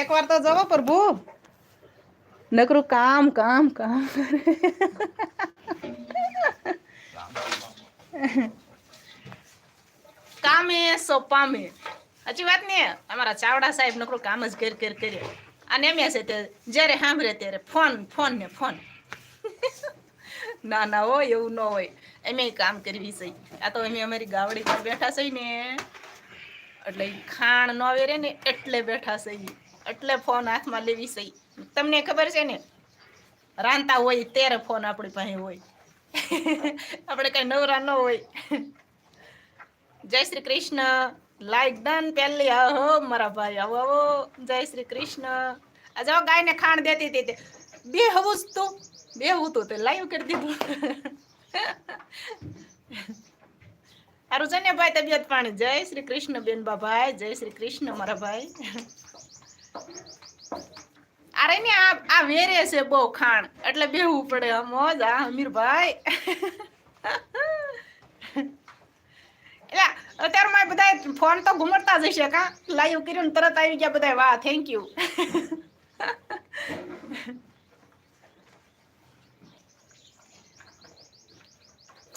એક વાર તો જવો પ્રભુ. નકરું કામ કામ કામ કામે સો પામે સાચી વાત ને? અમારા ચાવડા સાહેબ નકરું કામ જ કર કર કરે. અને એમ છે તે જ્યારે સાંભળે ત્યારે ફોન ફોન ને ફોન. ના ના હોય, એવું ન હોય. એમ કામ કરવી છે. આ તો અમે અમારી ગાવડી પર બેઠા છે ને. એટલે ખાણ ન વેરે ને એટલે બેઠા છે. એટલે ફોન હાથમાં લેવી છે. તમને ખબર છે ને, રાંધતા હોય ત્યારે ફોન આપણી પાસે હોય. આપણે કઈ નવરા ન હોય. જય શ્રી કૃષ્ણ. લાઈક ડન પહેલી. આવો મારા ભાઈ, આવો આવો. જય શ્રી કૃષ્ણ. આ જાઓ ગાયને ખાણ દેતી હતી બે હવું જ તું. બે હું તો તે લાઈવ કરી દીધું. સારું છે ને ભાઈ તબિયત પાણી? જય શ્રી કૃષ્ણ બેનબા ભાઈ, જય શ્રી કૃષ્ણ મારા ભાઈ. અરે ને આ આ વેરે છે બહુ ખાણ. એટલે બેહવું પડે આમ. મોજ આ અમીરભાઈ. એટલે અત્યારમાં બધા ફોન તો ઘુમડતા જ કા? લાઈવ કર્યું તરત આવી ગયા બધા વાહ થેન્ક યુ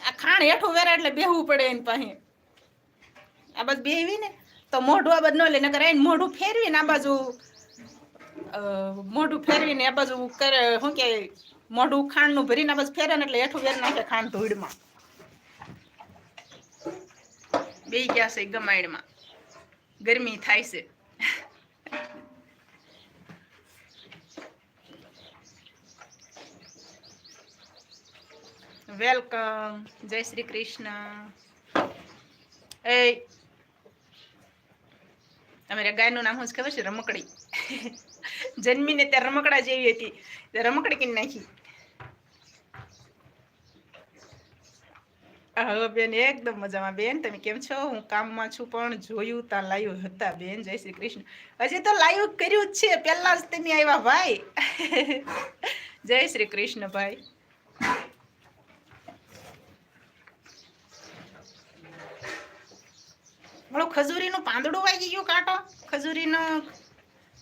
આ ખાણ હેઠું વેરે એટલે બેહવું પડે એની પાસે. આ બસ બેવી ને. તો મોઢું આ બધ ન લે, નકર આઈને મોઢું ફેરવીને આ બાજુ મોઢું ફેરવીને આ બાજુ કરે, શું કે, મોઢું ખાંડનું ભરીને બાજુ ફેરે ને એટલે હેઠું વેર નાખે ખાંડ ધૂળમાં. બે ગયા છે ગમાઈડમાં ગરમી થાય છે. વેલકમ, જય શ્રી કૃષ્ણ. એ, તમારે ગાયનું નામ શું ખબર છે? રમકડી. જન્મીને ત્યાં રમકડા જેવી હતી. રમકડી કિન નાખી. હવે બેન, એકદમ મજામાં. બેન, તમે કેમ છો? હું કામમાં છું પણ જોયું તા લાઈવ હતા બેન. જય શ્રી કૃષ્ણ. હજી તો લાઈવ કર્યું જ છે. પહેલા જ તમે આવ્યા ભાઈ. જય શ્રી કૃષ્ણ ભાઈ. ખજૂરીનું પાંદડું વાગી ગયું કાંટો? ખજૂરીનો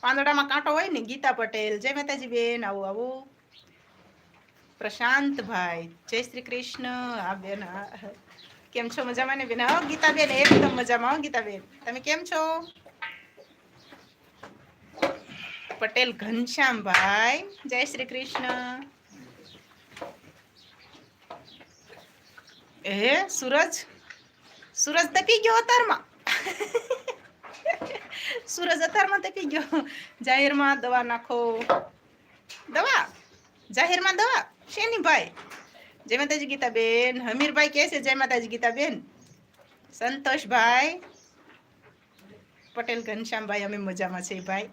પાંદડામાં કાંટો હોય ને ગીતા પટેલ, જય માતાજી બેન, આવું આવું. પ્રશાંતભાઈ જય શ્રી કૃષ્ણ. આ બેન કેમ છો મજામાં ને બેન? હા ગીતાબેન એકદમ મજામાં, હો ગીતાબેન તમે કેમ છો? પટેલ ઘનશ્યામભાઈ જય શ્રી કૃષ્ણ. એ સૂરજ? સૂરજ તપી ગયો અતારમાં. સૂરજ અતારમાં તપી ગયો? જાહેરમાં દવા નાખો. દવા? જાહેરમાં દવા? શેની ભાઈ? જય માતાજી ગીતાબેન. હમીરભાઈ કહે છે, જય માતાજી ગીતાબેન. સંતોષભાઈ. પટેલ ઘનશ્યામભાઈ, અમે મજામાં છીએ ભાઈ.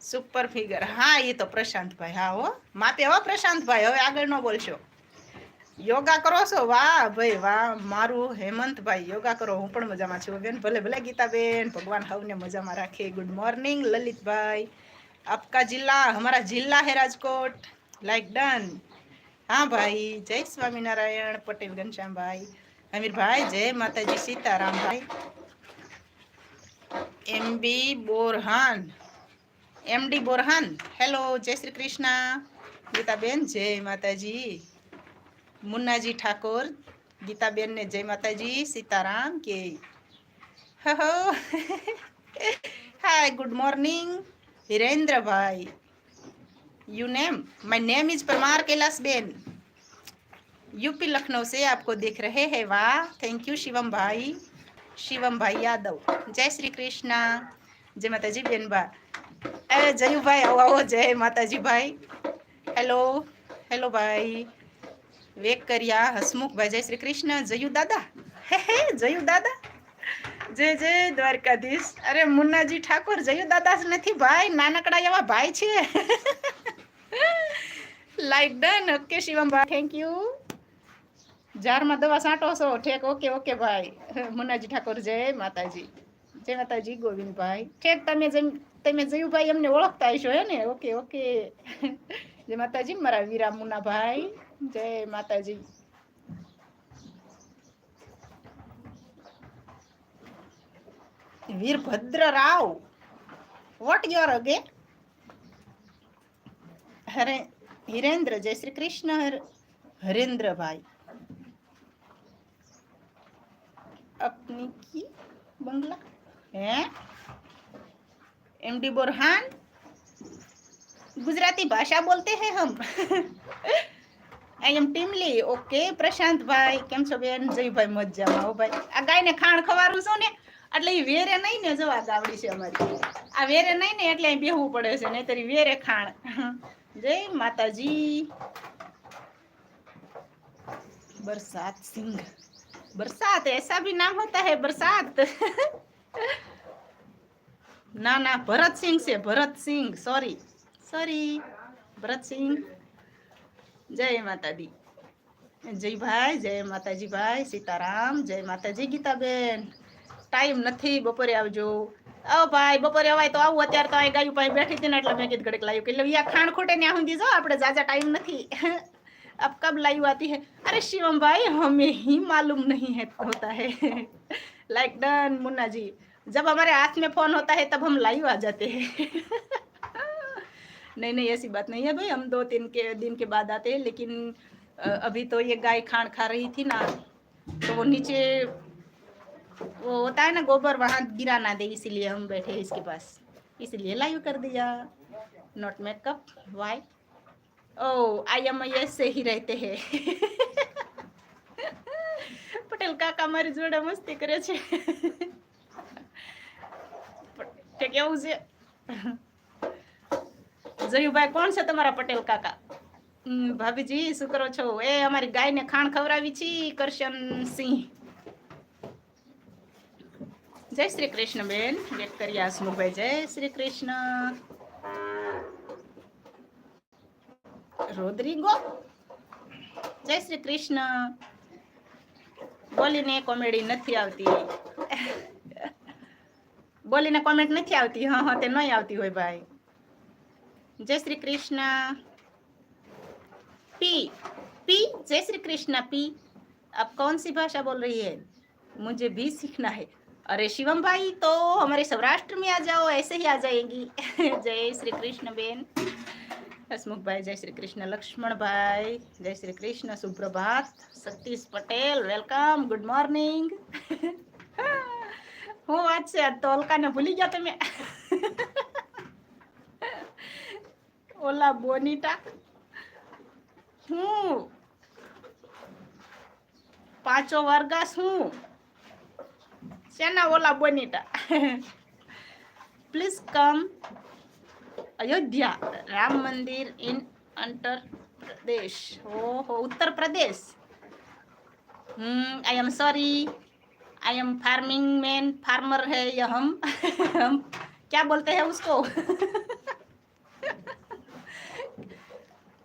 સુપર ફિગર હા, એ તો પ્રશાંતભાઈ. હા, હો. માપે હો પ્રશાંતભાઈ. હવે આગળ ન બોલશો. યોગા કરો છો વાહ ભાઈ વાહ મારું હેમંતભાઈ યોગા કરો હું પણ મજામાં છું બેન ભલે ભલે ગીતાબેન ભગવાન હવને મજામાં રાખે ગુડ મોર્નિંગ લલિતભાઈ આપકા જિલ્લા હમારા જિલ્લા है રાજકોટ લાઈક ડન હા ભાઈ જય સ્વામિનારાયણ પટેલ ઘનશ્યામભાઈ અમીરભાઈ જય માતાજી સીતારામભાઈ MB Borhan MD Borhan hello જય શ્રી કૃષ્ણ ગીતાબેન જય માતાજી मुन्ना जी ठाकुर गीता बेन ने जय माता जी सीताराम, के हो हाय गुड मॉर्निंग हिरेंद्र भाई। You name my name is Parmar Kailash ben UP Lucknow से आपको देख रहे हैं, वाह थैंक यू शिवम भाई। शिवम भाई यादव, जय श्री कृष्णा। जय माता जी बेन बा अरे जयू भाई, आओ आओ, जय माता जी भाई। हेलो हेलो भाई। ભાઈ કર્યા હસમુખભાઈ જય શ્રી કૃષ્ણ, જયુ દાદા. હે હે, જયુ દાદા. જય જય, દ્વારકાધીશ. અરે, મુન્નાજી ઠાકોર, જયુ દાદા નથી ભાઈ, નાનકડા એવા ભાઈ છે. લાઈક ડન ઓકે શિવમ ભાઈ થેન્ક યુ જારમાં દવા સાંટો છો? ઠેક ઓકે ઓકે ભાઈ. મુન્નાજી ઠાકોર, જય માતાજી. જય માતાજી ગોવિંદભાઈ ઠેક, તમે જેમ તમે જયુભાઈ એમને ઓળખતા હશો, હે ને? ઓકે ઓકે જય માતાજી, મારા વીરા મુન્નાભાઈ જય માતાજી Virbhadra Rao what your age હરે હિરેન્દ્ર જય શ્રી કૃષ્ણ હર- હરેન્દ્રભાઈ अपनी की बंगला है एमडी बोरहान गुजराती भाषा बोलते हैं हम I am Timli okay Prashantbhai કેમ છો બેન જયભાઈ મજામાં હો ભાઈ આ ગાયને ખાણ ખવારું છું ને એટલે ઈ વેરે નહીં ને જવા ગાવડી છે અમારી આ વેરે નહીં ને એટલે અહીં બેહવું પડે છે નહીતર ઈ વેરે ખાણ જય માતાજી बरसात सिंह बरसात ऐसा भी नाम होता है बरसात ना ना भरत सिंह से भरत सिंह सॉरी सॉरी ભરત સિંહ જય માતા દી જય ભાઈ જય માતાજી ભાઈ સીતારામ જય માતાજી ગીતાબેન ટાઈમ નથી બપોરે આવજો આવો ભાઈ બપોરે અવાય તો આવું અત્યારે તો અહીં ગાયું પાસે બેઠી હતી ને એટલે મેં કીધું ઘડીક લાવ્યું એટલે યા ખાણ ખોટે ત્યાં સુધી જો આપણે જાજા ટાઈમ નથી अब कब लाइव आती है अरे शिवम भाई हमें ही मालूम नहीं है होता है लाइक डन मुन्ना जी जब हमारे हाथ में फोन होता है तब हम लाइव आ जाते हैं नहीं नहीं ऐसी बात नहीं है भाई हम दो तीन के दिन के बाद आते हैं लेकिन अ, अभी तो ये गाय खाण खा रही थी ना तो वो नीचे वो होता है ना गोबर वहाँ गिरा ना दे इसीलिए हम बैठे हैं इसके पास इसलिए लाइव कर दिया not makeup why oh I am ऐसे ही रहते हैं પટેલ કાકા મારી જોડે મસ્તી કરે છે તે કેવું છે જયુભાઈ, કોણ છે તમારા પટેલ કાકા? ભાભીજી, શું કરો છો? એ અમારી ગાયને ખાણ ખવડાવી છે, કરશન સિંહ. જય શ્રી કૃષ્ણ બેન, વેટ કરી હસમુખભાઈ જય શ્રી કૃષ્ણ. રોદ્રિગો? જય શ્રી કૃષ્ણ. બોલીને કોમેડી નથી આવતી. બોલીને કોમેન્ટ નથી આવતી. હા હા, તે નહીં આવતી હોય ભાઈ. જય શ્રી કૃષ્ણ पी पी जय श्री कृष्णा पी आप कौन सी भाषा बोल रही है मुझे भी सीखना है अरे शिवम भाई तो हमारे सौराष्ट्र में आ जाओ ऐसे ही आ जाएंगी जय श्री कृष्ण बेन हसमुख भाई जय श्री कृष्ण लक्ष्मण भाई जय श्री कृष्ण सुप्रभात Satish Patel welcome good morning હું વાત છે આજ તો અલકાને ભૂલી ગયા તમે ઓલા બોનીટા હું પાંચો વર્ગાસ હું શેના ઓલા બોનીટા please come Ayodhya Ram Mandir in Antar Pradesh ओहो Uttar Pradesh hmm I am sorry I am farming man farmer है ये हम हम क्या बोलते हैं उसको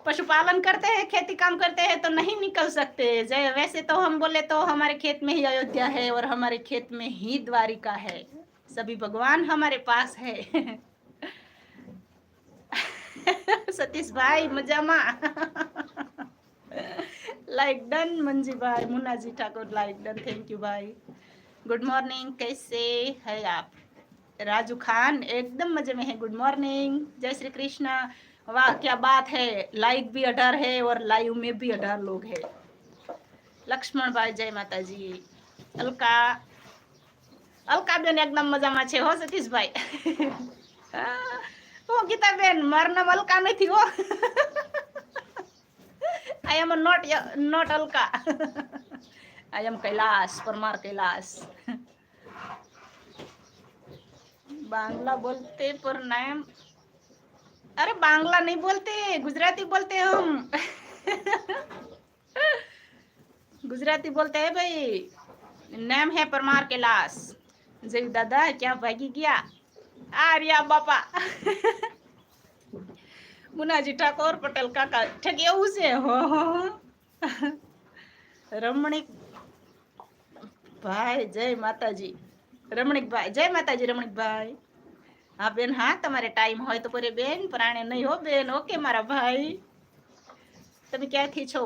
पशुपालन करते हैं, खेती काम करते हैं तो नहीं निकल सकते। वैसे तो हम बोले तो हमारे खेत में ही अयोध्या है और हमारे खेत में ही द्वारिका है। सभी भगवान हमारे पास है। सतीश भाई मजामा लाइक डन मंजी भाई Munna ji Thakur like done thank you भाई। गुड मॉर्निंग कैसे है आप? राजू खान, एकदम मज़े में है। गुड मॉर्निंग जय श्री कृष्णा। वाह क्या बात है लाइक भी अठार है और लाइव में भी अठार लोग है लक्ष्मण भाई जय माता जी अलका अलका बेन एकदम મજામાં છે હો સતીશભાઈ હો ગીતાબેન મારું નામ અલકા નથી હો I am not not Alka I am Kailas Parmar Kailas Bangla बोलते पर नाम अरे बांग्ला नहीं बोलते गुजराती बोलते हम गुजराती बोलते हैं भाई नाम है परमार कैलाश जय दादा क्या भागी गया आर्या बापा મુનાજી ઠાકોર પટેલ કાકા ઠેક એવું છે હો હો, હો. રમણીક ભાઈ જય માતાજી રમણીકભાઈ જય માતાજી રમણીકભાઈ હા બેન હા તમારે ટાઈમ હોય તો પરે બેન પ્રાણે નહીં હો બેન ઓકે મારા ભાઈ તમે ક્યાંથી છો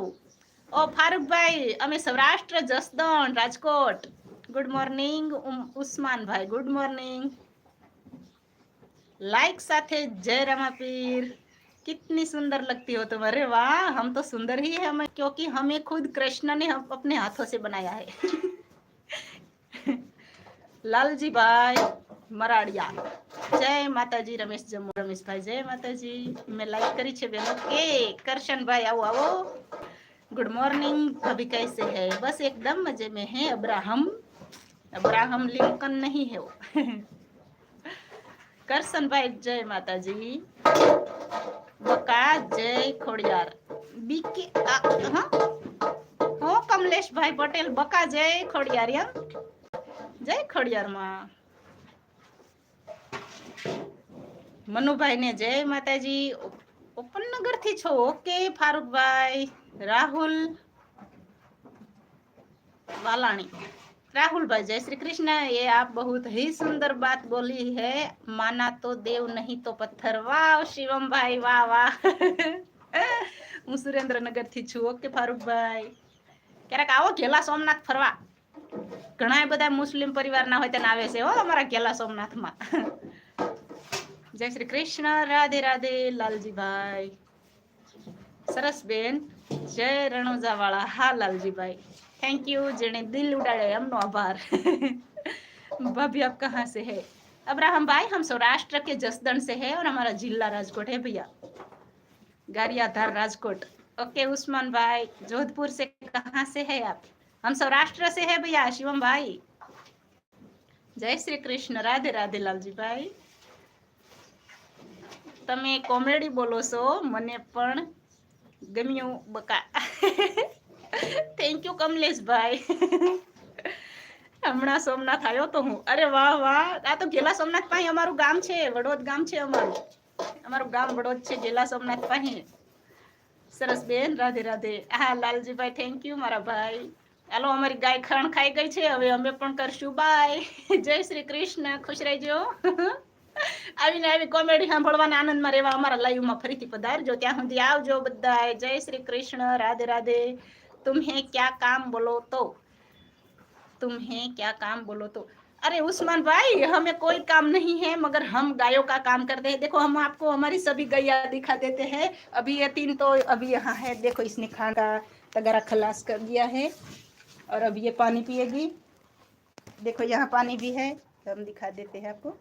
ઓ ફારૂકભાઈ અમે Saurashtra Jasdan Rajkot good morning Usmanbhai good morning like साथे जय रमापीर कितनी सुंदर लगती हो तुम अरे वाह हम तो सुंदर ही है हमें क्योंकि हमें खुद कृष्ण ने हम अपने हाथों से बनाया है लालजी भाई મરાડિયા જય માતાજી રમેશ જમ્મુ રમેશભાઈ જય માતાજી મેં લાઈક કરી છે બેન ઓકે કરશનભાઈ આવો આવો गुड मॉर्निंग अभी कैसे है बस एकदम मजे में है अब्राहम अब्राहम लिंकन नहीं है वो करसन भाई जय माता जी बका जय खोड़ियार बीके आ, हाँ हो कमलेश भाई पटेल बका जय खोड़ियार या जय खोड़ियार माँ મનુભાઈ ને જય માતાજી ઓપનનગર થી છો ઓકે ફારૂકભાઈ રાહુલ वालाणी राहुल भाई जय श्री कृष्ण ये आप बहुत ही सुंदर बात बोली है माना तो देव नहीं तो पत्थर वाह शिवम भाई वाह वाह હું સુરેન્દ્રનગર થી છું ઓકે ફારૂકભાઈ ક્યારેક આવો ઘેલા સોમનાથ ફરવા ઘણા બધા મુસ્લિમ પરિવારના હોય તેને આવે છે હો અમારા ઘેલા સોમનાથમાં જય શ્રી કૃષ્ણ રાધે રાધે લાલજીભાઈ સરસ બેન જય રણોજાવાળા હા लालजीभाई थैंक यू जेने दिल उड़ाड़े हमनो आभार भाभी आप कहाँ से है अब्राहम भाई हम सौराष्ट्र के जसदन से है और हमारा जिला राजकोट है भैया गारियाधार राजकोट ओके उस्मान भाई जोधपुर से कहाँ से है आप हम सौराष्ट्र से है भैया शिवम भाई जय श्री कृष्ण राधे राधे लालजी भाई તમે કોમેડી બોલો છો, મને પણ ગમ્યું બકા. થેન્ક યુ કમલેશભાઈ. હમણાં સોમનાથ આવ્યો તો હું. અરે વાહ વાહ. આ તો ગેલા સોમનાથ પાસે અમારું ગામ છે, વડોદ ગામ છે અમારું. અમારું ગામ વડોદ છે ગેલા સોમનાથ પાસે. સરસ બેન, રાધે રાધે. હા, લાલજીભાઈ થેન્ક યુ મારા ભાઈ. હાલો, અમારી ગાય ખણ ખાઈ ગઈ છે. હવે અમે પણ કરશું. બાય જય શ્રી કૃષ્ણ. ખુશ રહેજો. આવીને આવી કોમેડી સાંભળવાના આનંદમાં રહેવા અમારા લાઈવમાં ફરીથી પધારજો ત્યાં સુધી આવજો બધા જય શ્રી કૃષ્ણ રાધે રાધે तुम्हें क्या काम बोलो तो तुम्हें क्या काम बोलो तो अरे उस्मान भाई हमें कोई काम नहीं है मगर हम गायों का काम करते हैं देखो हम आपको हमारी सभी गैया दिखा देते हैं अभी ये तीन तो अभी यहाँ है देखो इसने खाना का तगरा खलास कर दिया है और अब ये पानी पिएगी देखो यहाँ पानी भी है हम दिखा देते हैं आपको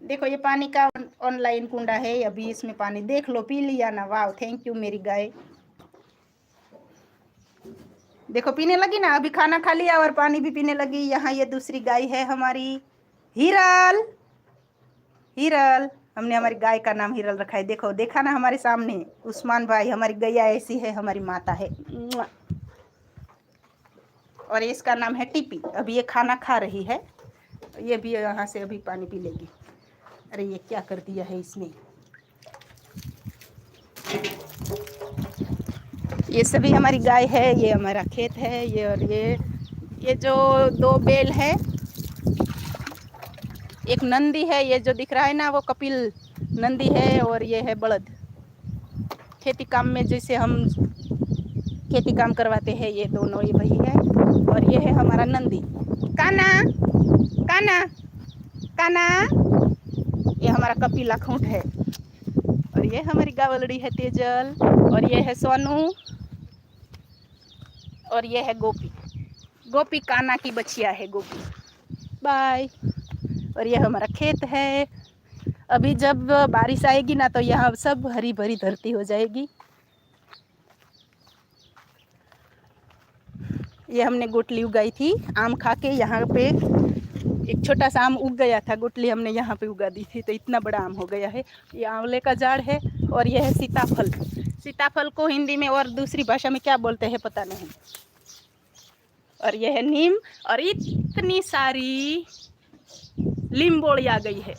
देखो, ये पानी का ऑनलाइन कुंडा है अभी इसमें पानी देख लो, पी लिया ना वाह थैंक यू मेरी गाय। देखो, पीने लगी ना? अभी खाना खा लिया और पानी भी पीने लगी। यहाँ ये दूसरी गाय है हमारी, हिरल। हिरल, हमने हमारी गाय का नाम हिरल रखा है। देखो, देखा ना हमारे सामने? उस्मान भाई, हमारी गैया ऐसी है, हमारी माता है। और इसका नाम है टीपी। अभी ये खाना खा रही है, ये भी यहाँ से अभी पानी पी लेगी। अरे ये क्या कर दिया है इसने? ये सभी हमारी गाय है, ये हमारा खेत है, ये और ये ये जो दो बेल है, एक नंदी है, ये जो दिख रहा है ना, वो कपिल नंदी है और ये है बड़द खेती काम में जैसे हम खेती काम करवाते हैं, ये दोनों ये भाई है और ये है हमारा नंदी। काना काना काना हमारा कपिला खूंट है। और ये हमारी गावलड़ी है तेजल, और ये है सोनू, और ये है गोपी। गोपी काना की बचिया है, गोपी। बाय और ये हमारा खेत है। अभी जब बारिश आएगी ना तो यहाँ सब हरी भरी धरती हो जाएगी। ये हमने गुटली उगाई थी, आम खा के यहाँ पे। छोटा सा आम उग गया था गुटली हमने यहाँ पे उगा दी थी तो इतना बड़ा आम हो गया है। ये आंवले का झाड़ है और यह है सीताफल। सीताफल को हिंदी में और दूसरी भाषा में क्या बोलते हैं पता नहीं। और यह है नीम, और इतनी सारी लिम्बोड़ी आ गई है।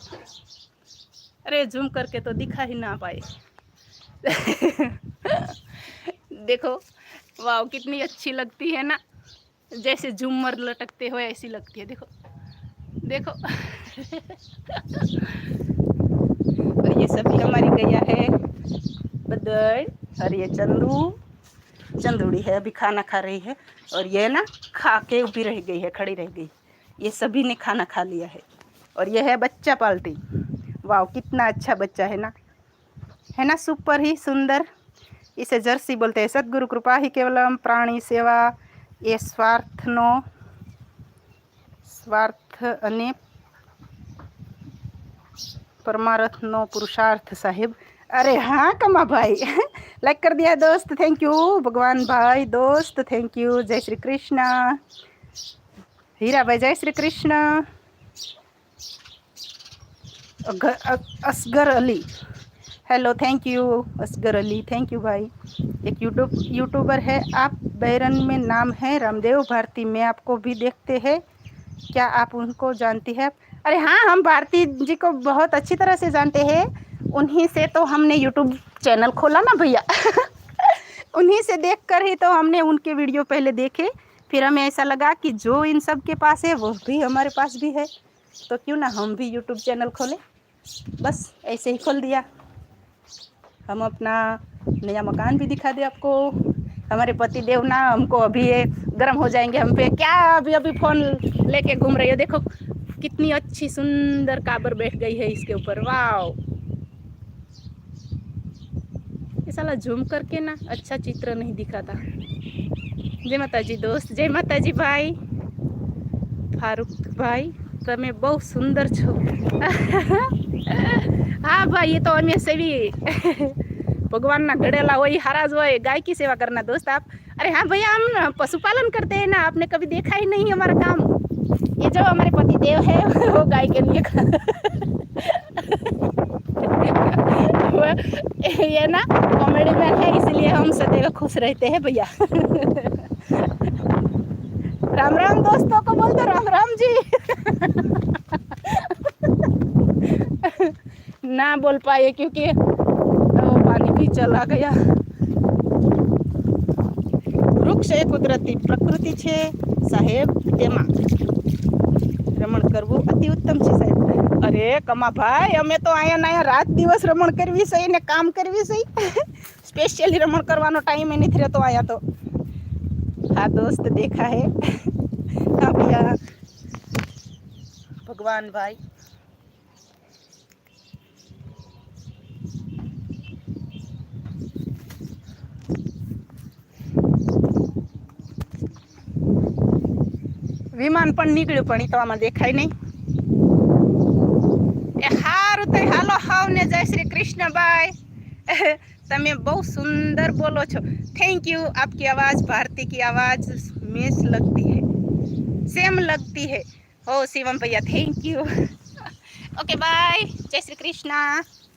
अरे जूम करके तो दिखा ही ना पाए। देखो वाह कितनी अच्छी लगती है ना। जैसे झूमर लटकते हो ऐसी लगती है, देखो। देखो। और ये सभी हमारी गैया है बदल और ये चंदू। चंदूड़ी है, अभी खाना खा रही है और ये ना खा के भी रह गई है, खड़ी रह गई। ये सभी ने खाना खा लिया है और ये है बच्चा पालती वाह कितना अच्छा बच्चा है ना। है ना, सुपर ही सुंदर। इसे जर्सी बोलते हैं। सदगुरु कृपा ही केवलम प्राणी सेवा। ये स्वार्थ नो स्वार्थ अर्थ अने परमार्थ नो पुरुषार्थ साहिब अरे हाँ कमा भाई लाइक कर दिया दोस्त थैंक यू भगवान भाई दोस्त थैंक यू जय श्री कृष्ण हीरा भाई जय Shri Krishna Asgar Ali hello thank you Asgar Ali thank you भाई एक यूट्यूब यूट्यूबर है आप बैरन में नाम है रामदेव भारती में आपको भी देखते हैं क्या आप उनको जानती है? अरे हाँ हम भारती जी को बहुत अच्छी तरह से जानते हैं। उन्हीं से तो हमने यूट्यूब चैनल खोला ना भैया? उन्हीं से देख कर ही तो हमने उनके वीडियो पहले देखे। फिर हमें ऐसा लगा कि जो इन सब के पास है, वो भी हमारे पास भी है। तो क्यों ना हम भी यूट्यूब चैनल खोलें? बस ऐसे ही खोल दिया। हम अपना नया मकान भी दिखा दे आपको। हमारे पति देव ना हमको अभी ये गर्म हो जाएंगे हम पे क्या अभी अभी फ़ोन लेके घूम रही हो देखो कितनी अच्छी सुंदर काबर बैठ गई है इसके ऊपर वाओ ये साला झूम करके ना अच्छा चित्र नहीं दिखाता जय माता जी दोस्त जय माता जी भाई ફારૂક ભાઈ તમે બહુ સુંદર છો હા ભાઈ એ તો અમે સેવી ભગવાનના ઘડેલા હોય હારા જ હોય गाय की सेवा करना दोस्त आप अरे हाँ भैया, हम पशुपालन करते हैं ना, आपने कभी देखा ही नहीं हमारा काम। ये जो हमारे पति देव है, वो गाय के लिए ये ना कॉमेडी मैन है, इसलिए हम सदैव खुश रहते हैं भैया। राम राम दोस्तों को बोल दो राम राम जी। ना बोल पाए क्योंकि वो पानी भी चला गया। વૃક્ષ એ કુદરતી પ્રકૃતિ છે, સાહેબ, તેમાં રમણ કરવું અતિ ઉત્તમ છે, સાહેબ. અરે, કમાભાઈ, અમે તો અહીંયા અહીંયા રાત દિવસ રમણ કરવી છે ને કામ કરવી છે. સ્પેશિયલી રમણ કરવાનો ટાઈમ એ નથી રહેતો અહીંયા તો. હા, દોસ્ત દેખા હે ભગવાન ભાઈ. વિમાન પણ નીકળ્યું પણ એ તો આમાં દેખાય નહીં એ સારું તો હાલો હાવ ને જય શ્રી કૃષ્ણભાઈ તમે બહુ સુંદર બોલો છો થેન્ક યુ આપકી આવાજ ભારતી કી આવાજ મેસ લગતી હૈ સેમ લગતી હૈ ઓ શિવમ ભૈયા thank you okay bye Jai Shri Krishna